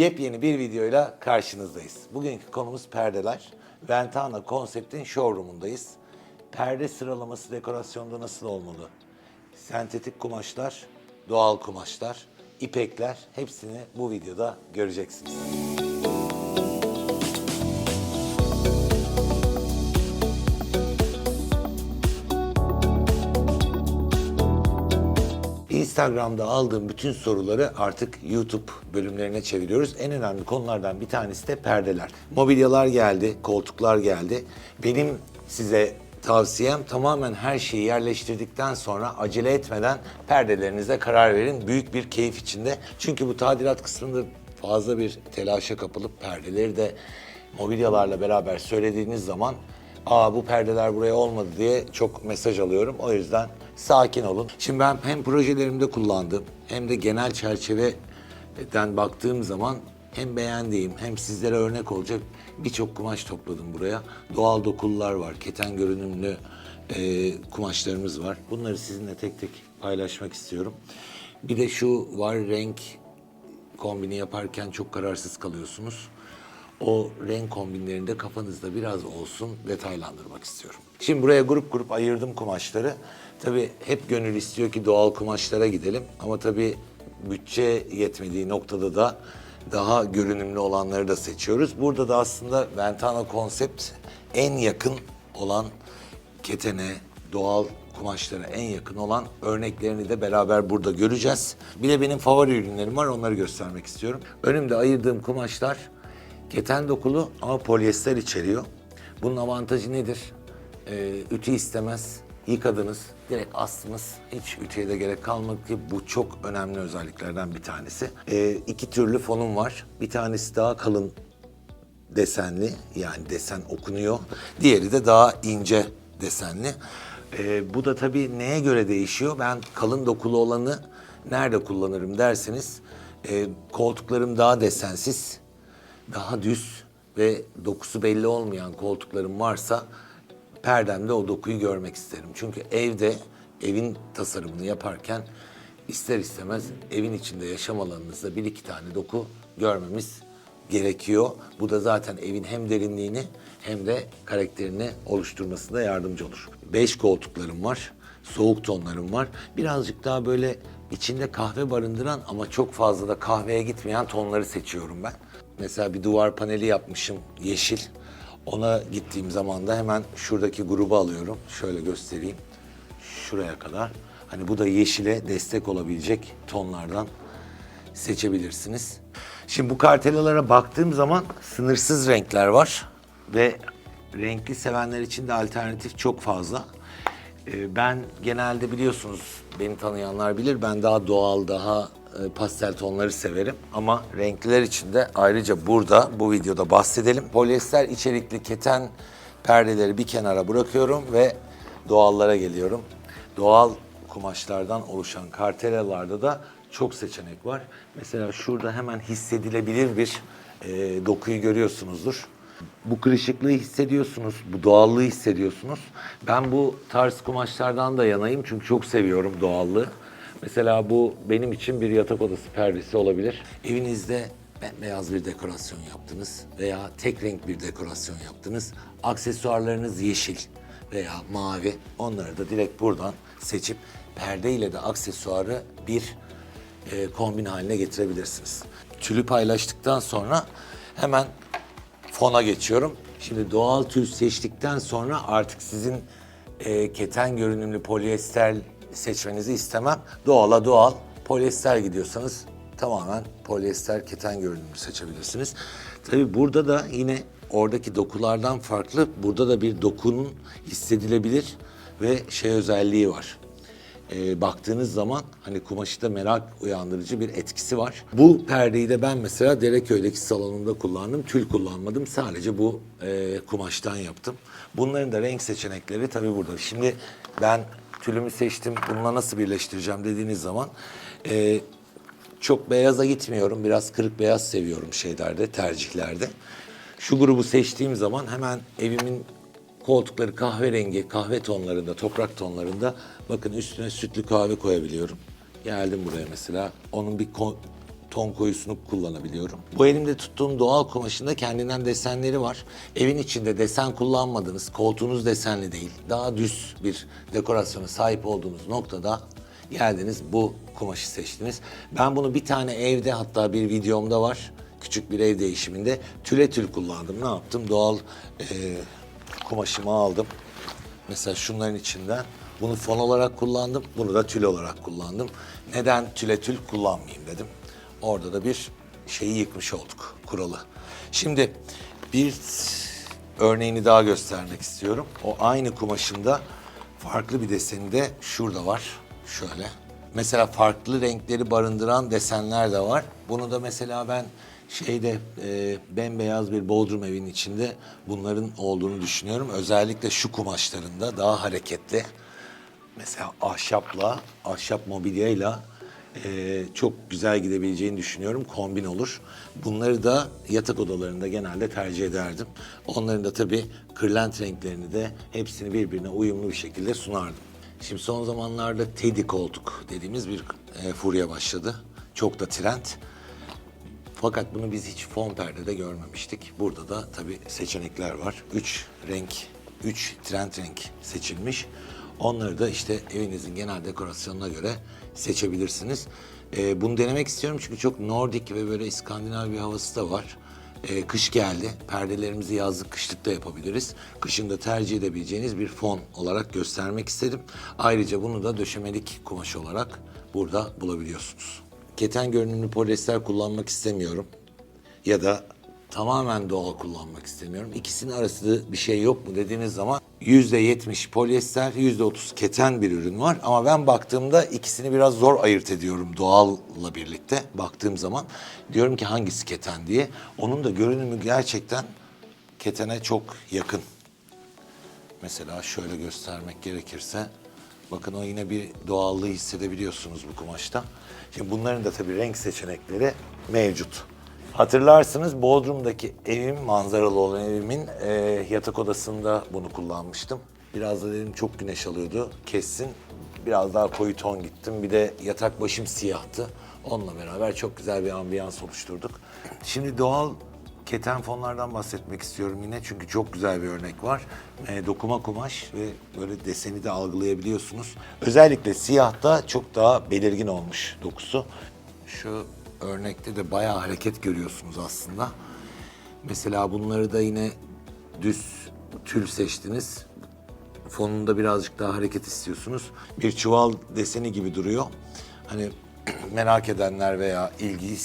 Yepyeni bir videoyla karşınızdayız. Bugünkü konumuz perdeler. Ventana konseptin showroomundayız. Perde sıralaması dekorasyonda nasıl olmalı? Sentetik kumaşlar, doğal kumaşlar, ipekler hepsini bu videoda göreceksiniz. Instagram'da aldığım bütün soruları artık YouTube bölümlerine çeviriyoruz. En önemli konulardan bir tanesi de perdeler. Mobilyalar geldi, koltuklar geldi. Benim size tavsiyem tamamen her şeyi yerleştirdikten sonra acele etmeden perdelerinize karar verin. Büyük bir keyif içinde. Çünkü bu tadilat kısmında fazla bir telaşa kapılıp perdeleri de mobilyalarla beraber söylediğiniz zaman aa bu perdeler buraya olmadı diye çok mesaj alıyorum. O yüzden sakin olun. Şimdi ben hem projelerimde kullandığım hem de genel çerçeveden baktığım zaman hem beğendiğim hem sizlere örnek olacak birçok kumaş topladım buraya. Doğal dokular var, keten görünümlü e, kumaşlarımız var. Bunları sizinle tek tek paylaşmak istiyorum. Bir de şu var renk kombini yaparken çok kararsız kalıyorsunuz. O renk kombinlerinde kafanızda biraz olsun detaylandırmak istiyorum. Şimdi buraya grup grup ayırdım kumaşları. Tabii hep gönül istiyor ki doğal kumaşlara gidelim. Ama tabii bütçe yetmediği noktada da daha görünümlü olanları da seçiyoruz. Burada da aslında Ventana konsept en yakın olan ketene, doğal kumaşlara en yakın olan örneklerini de beraber burada göreceğiz. Bir de benim favori ürünlerim var onları göstermek istiyorum. Önümde ayırdığım kumaşlar keten dokulu ama polyester içeriyor. Bunun avantajı nedir? Ee, ütü istemez. Yıkadınız, direkt astınız. Hiç ütüye de gerek kalmadı ki bu çok önemli özelliklerden bir tanesi. Ee, iki türlü fonum var. Bir tanesi daha kalın desenli yani desen okunuyor. Diğeri de daha ince desenli. Ee, bu da tabii neye göre değişiyor? Ben kalın dokulu olanı nerede kullanırım derseniz e, koltuklarım daha desensiz, daha düz ve dokusu belli olmayan koltuklarım varsa perdemde o dokuyu görmek isterim. Çünkü evde evin tasarımını yaparken ister istemez evin içinde yaşam alanınızda bir iki tane doku görmemiz gerekiyor. Bu da zaten evin hem derinliğini hem de karakterini oluşturmasında yardımcı olur. Beş koltuklarım var, soğuk tonlarım var. Birazcık daha böyle içinde kahve barındıran ama çok fazla da kahveye gitmeyen tonları seçiyorum ben. Mesela bir duvar paneli yapmışım yeşil. Ona gittiğim zaman da hemen şuradaki grubu alıyorum. Şöyle göstereyim. Şuraya kadar. Hani bu da yeşile destek olabilecek tonlardan seçebilirsiniz. Şimdi bu kartelalara baktığım zaman sınırsız renkler var ve renkli sevenler için de alternatif çok fazla. Ee, Ben genelde biliyorsunuz beni tanıyanlar bilir ben daha doğal daha pastel tonları severim ama renkliler için de ayrıca burada bu videoda bahsedelim. Polyester içerikli keten perdeleri bir kenara bırakıyorum ve doğallara geliyorum. Doğal kumaşlardan oluşan kartelalarda da çok seçenek var. Mesela şurada hemen hissedilebilir bir e, dokuyu görüyorsunuzdur. Bu kırışıklığı hissediyorsunuz, bu doğallığı hissediyorsunuz. Ben bu tarz kumaşlardan da yanayım çünkü çok seviyorum doğallığı. Mesela bu benim için bir yatak odası perdesi olabilir. Evinizde beyaz bir dekorasyon yaptınız veya tek renk bir dekorasyon yaptınız. Aksesuarlarınız yeşil veya mavi. Onları da direkt buradan seçip perde ile de aksesuarı bir e, kombin haline getirebilirsiniz. Tülü paylaştıktan sonra hemen fona geçiyorum. Şimdi doğal tül seçtikten sonra artık sizin e, keten görünümlü polyester seçmenizi istemem. Doğala doğal, polyester gidiyorsanız tamamen polyester keten görünümlü seçebilirsiniz. Tabii burada da yine oradaki dokulardan farklı burada da bir dokunun hissedilebilir ve şey özelliği var e, baktığınız zaman hani kumaşı da merak uyandırıcı bir etkisi var. Bu perdeyi de ben mesela Dereköy'deki salonumda kullandım. Tül kullanmadım. Sadece bu e, kumaştan yaptım. Bunların da renk seçenekleri tabii burada. Şimdi ben tülümü seçtim. Bununla nasıl birleştireceğim dediğiniz zaman e, çok beyaza gitmiyorum. Biraz kırık beyaz seviyorum şeylerde, tercihlerde. Şu grubu seçtiğim zaman hemen evimin koltukları kahverengi, kahve tonlarında, toprak tonlarında bakın üstüne sütlü kahve koyabiliyorum. Geldim buraya mesela. Onun bir ton koyusunu kullanabiliyorum. Bu elimde tuttuğum doğal kumaşında kendinden desenleri var. Evin içinde desen kullanmadınız, koltuğunuz desenli değil. Daha düz bir dekorasyona sahip olduğunuz noktada geldiniz bu kumaşı seçtiniz. Ben bunu bir tane evde hatta bir videomda var. Küçük bir ev değişiminde tüle tül kullandım. Ne yaptım? Doğal e, kumaşımı aldım. Mesela şunların içinden bunu fon olarak kullandım. Bunu da tül olarak kullandım. Neden tüle tül kullanmayayım dedim. Orada da bir şeyi yıkmış olduk kuralı. Şimdi bir örneğini daha göstermek istiyorum. O aynı kumaşında farklı bir deseni de şurada var. Şöyle. Mesela farklı renkleri barındıran desenler de var. Bunu da mesela ben şeyde e, bembeyaz bir bodrum evin içinde bunların olduğunu düşünüyorum. Özellikle şu kumaşlarında daha hareketli. Mesela ahşapla, ahşap mobilyayla e, çok güzel gidebileceğini düşünüyorum. Kombin olur. Bunları da yatak odalarında genelde tercih ederdim. Onların da tabii kırlent renklerini de hepsini birbirine uyumlu bir şekilde sunardım. Şimdi son zamanlarda teddy koltuk dediğimiz bir e, furya başladı. Çok da trend. Fakat bunu biz hiç fon perdede görmemiştik. Burada da tabii seçenekler var. Üç renk, üç trend renk seçilmiş. Onları da işte evinizin genel dekorasyonuna göre seçebilirsiniz. Ee, bunu denemek istiyorum çünkü çok Nordik ve böyle İskandinav bir havası da var. Ee, kış geldi. Perdelerimizi yazlık kışlıkta yapabiliriz. Kışın da tercih edebileceğiniz bir fon olarak göstermek istedim. Ayrıca bunu da döşemelik kumaş olarak burada bulabiliyorsunuz keten görünümlü polyester kullanmak istemiyorum. Ya da tamamen doğal kullanmak istemiyorum. İkisinin arasında bir şey yok mu dediğiniz zaman %70 polyester, %30 keten bir ürün var. Ama ben baktığımda ikisini biraz zor ayırt ediyorum doğalla birlikte. Baktığım zaman diyorum ki hangisi keten diye. Onun da görünümü gerçekten ketene çok yakın. Mesela şöyle göstermek gerekirse bakın o yine bir doğallığı hissedebiliyorsunuz bu kumaşta. Şimdi bunların da tabii renk seçenekleri mevcut. Hatırlarsınız Bodrum'daki evim, manzaralı olan evimin e, yatak odasında bunu kullanmıştım. Biraz da dedim çok güneş alıyordu, kessin. Biraz daha koyu ton gittim. Bir de yatak başım siyahtı. Onunla beraber çok güzel bir ambiyans oluşturduk. Şimdi doğal keten fonlardan bahsetmek istiyorum yine çünkü çok güzel bir örnek var. E, dokuma kumaş ve böyle deseni de algılayabiliyorsunuz. Özellikle siyahta çok daha belirgin olmuş dokusu. Şu örnekte de bayağı hareket görüyorsunuz aslında. Mesela bunları da yine düz tül seçtiniz. Fonunda birazcık daha hareket istiyorsunuz. Bir çuval deseni gibi duruyor. Hani merak edenler veya ilgi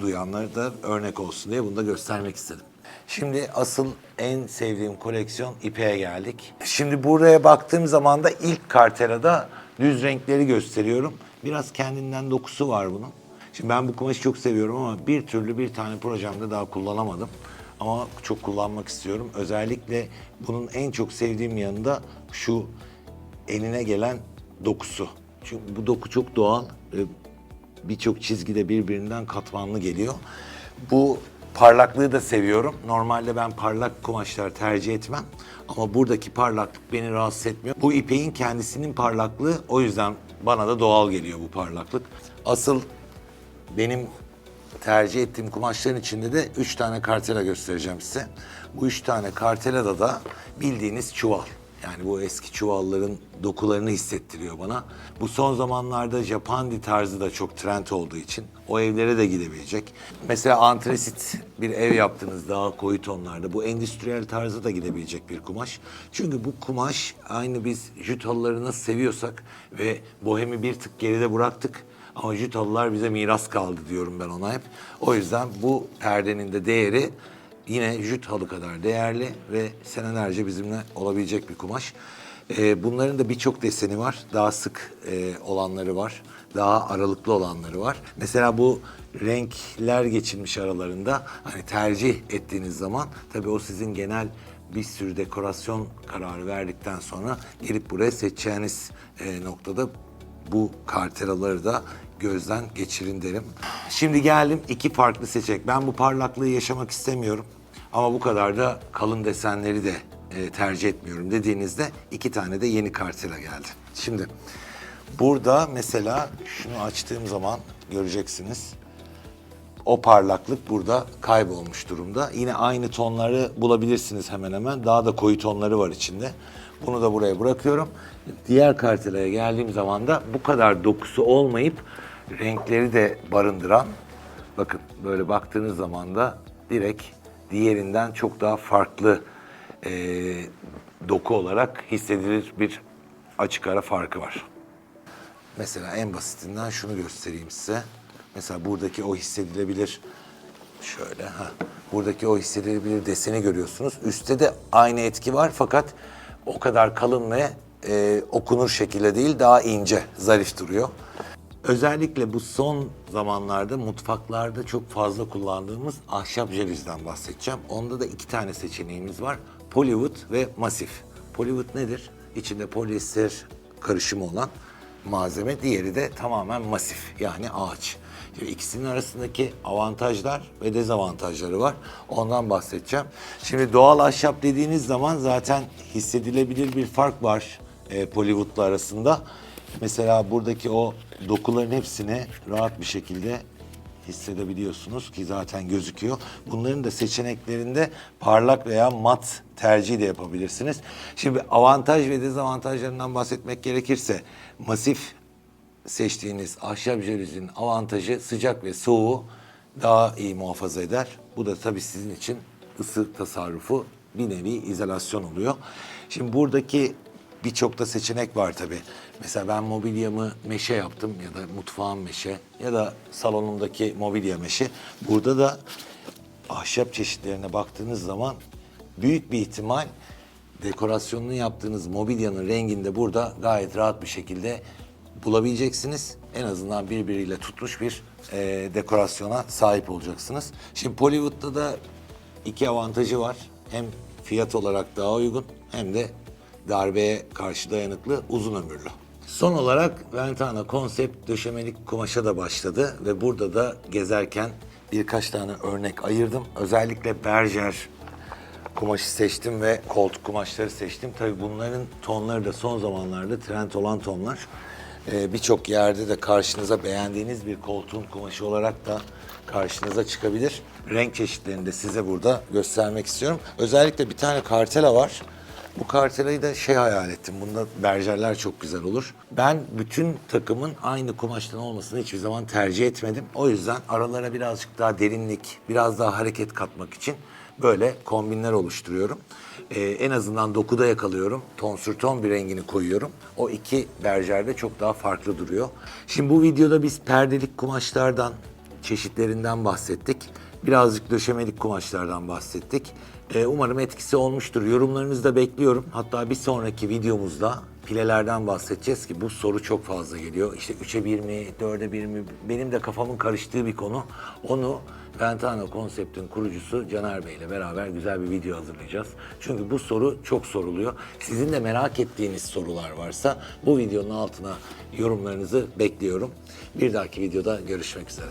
duyanlar da örnek olsun diye bunu da göstermek istedim. Şimdi asıl en sevdiğim koleksiyon İpek'e geldik. Şimdi buraya baktığım zaman da ilk kartelada düz renkleri gösteriyorum. Biraz kendinden dokusu var bunun. Şimdi ben bu kumaşı çok seviyorum ama bir türlü bir tane projemde daha kullanamadım. Ama çok kullanmak istiyorum. Özellikle bunun en çok sevdiğim yanında şu eline gelen dokusu. Çünkü bu doku çok doğal. Birçok çizgi de birbirinden katmanlı geliyor. Bu parlaklığı da seviyorum. Normalde ben parlak kumaşlar tercih etmem. Ama buradaki parlaklık beni rahatsız etmiyor. Bu ipeğin kendisinin parlaklığı o yüzden bana da doğal geliyor bu parlaklık. Asıl benim tercih ettiğim kumaşların içinde de üç tane kartela göstereceğim size. Bu üç tane kartelada da bildiğiniz çuval. Yani bu eski çuvalların dokularını hissettiriyor bana. Bu son zamanlarda Japandi tarzı da çok trend olduğu için o evlere de gidebilecek. Mesela antresit bir ev yaptınız daha koyu tonlarda. Bu endüstriyel tarzı da gidebilecek bir kumaş. Çünkü bu kumaş aynı biz jüt halıları nasıl seviyorsak ve bohemi bir tık geride bıraktık. Ama jüt halılar bize miras kaldı diyorum ben ona hep. O yüzden bu perdenin de değeri yine jüt halı kadar değerli ve senelerce bizimle olabilecek bir kumaş. Ee, bunların da birçok deseni var. Daha sık e, olanları var. Daha aralıklı olanları var. Mesela bu renkler geçilmiş aralarında hani tercih ettiğiniz zaman tabii o sizin genel bir sürü dekorasyon kararı verdikten sonra gelip buraya seçeceğiniz e, noktada bu kartelaları da gözden geçirin derim. Şimdi geldim iki farklı seçenek. Ben bu parlaklığı yaşamak istemiyorum. Ama bu kadar da kalın desenleri de e, tercih etmiyorum dediğinizde iki tane de yeni kartela geldi. Şimdi burada mesela şunu açtığım zaman göreceksiniz. o parlaklık burada kaybolmuş durumda. Yine aynı tonları bulabilirsiniz hemen hemen. Daha da koyu tonları var içinde. Bunu da buraya bırakıyorum. Diğer kartelaya geldiğim zaman da bu kadar dokusu olmayıp renkleri de barındıran bakın böyle baktığınız zaman da direkt diğerinden çok daha farklı eee, doku olarak hissedilir bir açık ara farkı var. Mesela en basitinden şunu göstereyim size. Mesela buradaki o hissedilebilir şöyle ha. Buradaki o hissedilebilir deseni görüyorsunuz. Üstte de aynı etki var fakat o kadar kalın ve e, okunur şekilde değil daha ince, zarif duruyor. Özellikle bu son zamanlarda mutfaklarda çok fazla kullandığımız ahşap jelizden bahsedeceğim. Onda da iki tane seçeneğimiz var. Polywood ve masif. Polywood nedir? İçinde polyester karışımı olan malzeme. Diğeri de tamamen masif yani ağaç. Şimdi ikisinin arasındaki avantajlar ve dezavantajları var. Ondan bahsedeceğim. Şimdi doğal ahşap dediğiniz zaman zaten hissedilebilir bir fark var e, Pollywood'la arasında. Mesela buradaki o dokuların hepsini rahat bir şekilde hissedebiliyorsunuz ki zaten gözüküyor. Bunların da seçeneklerinde parlak veya mat tercih de yapabilirsiniz. Şimdi avantaj ve dezavantajlarından bahsetmek gerekirse masif seçtiğiniz ahşap jelüzinin avantajı sıcak ve soğuğu daha iyi muhafaza eder. Bu da tabii sizin için ısı tasarrufu bir nevi izolasyon oluyor. Şimdi buradaki birçok da seçenek var tabii. Mesela ben mobilyamı meşe yaptım ya da mutfağım meşe ya da salonumdaki mobilya meşe. Burada da ahşap çeşitlerine baktığınız zaman büyük bir ihtimal dekorasyonunu yaptığınız mobilyanın renginde burada gayet rahat bir şekilde bulabileceksiniz. En azından birbiriyle tutmuş bir e, dekorasyona sahip olacaksınız. Şimdi Pollywood'da da iki avantajı var. Hem fiyat olarak daha uygun hem de darbeye karşı dayanıklı, uzun ömürlü. Son olarak Ventana konsept döşemelik kumaşa da başladı ve burada da gezerken birkaç tane örnek ayırdım. Özellikle berjer kumaşı seçtim ve koltuk kumaşları seçtim. Tabii bunların tonları da son zamanlarda trend olan tonlar. Ee, Birçok yerde de karşınıza beğendiğiniz bir koltuğun kumaşı olarak da karşınıza çıkabilir. Renk çeşitlerini de size burada göstermek istiyorum. Özellikle bir tane kartela var. Bu kartelayı da şey hayal ettim. Bunda berjerler çok güzel olur. Ben bütün takımın aynı kumaştan olmasını hiçbir zaman tercih etmedim. O yüzden aralara birazcık daha derinlik, biraz daha hareket katmak için böyle kombinler oluşturuyorum. Ee, en azından dokuda yakalıyorum. Ton sür ton bir rengini koyuyorum. O iki berjerde çok daha farklı duruyor. Şimdi bu videoda biz perdelik kumaşlardan, çeşitlerinden bahsettik. Birazcık döşemelik kumaşlardan bahsettik. Ee, umarım etkisi olmuştur. Yorumlarınızı da bekliyorum. Hatta bir sonraki videomuzda pilelerden bahsedeceğiz ki bu soru çok fazla geliyor. İşte 3'e 1 mi, 4'e 1 mi? Benim de kafamın karıştığı bir konu. Onu Ventana konseptin kurucusu Caner Bey ile beraber güzel bir video hazırlayacağız. Çünkü bu soru çok soruluyor. Sizin de merak ettiğiniz sorular varsa bu videonun altına yorumlarınızı bekliyorum. Bir dahaki videoda görüşmek üzere.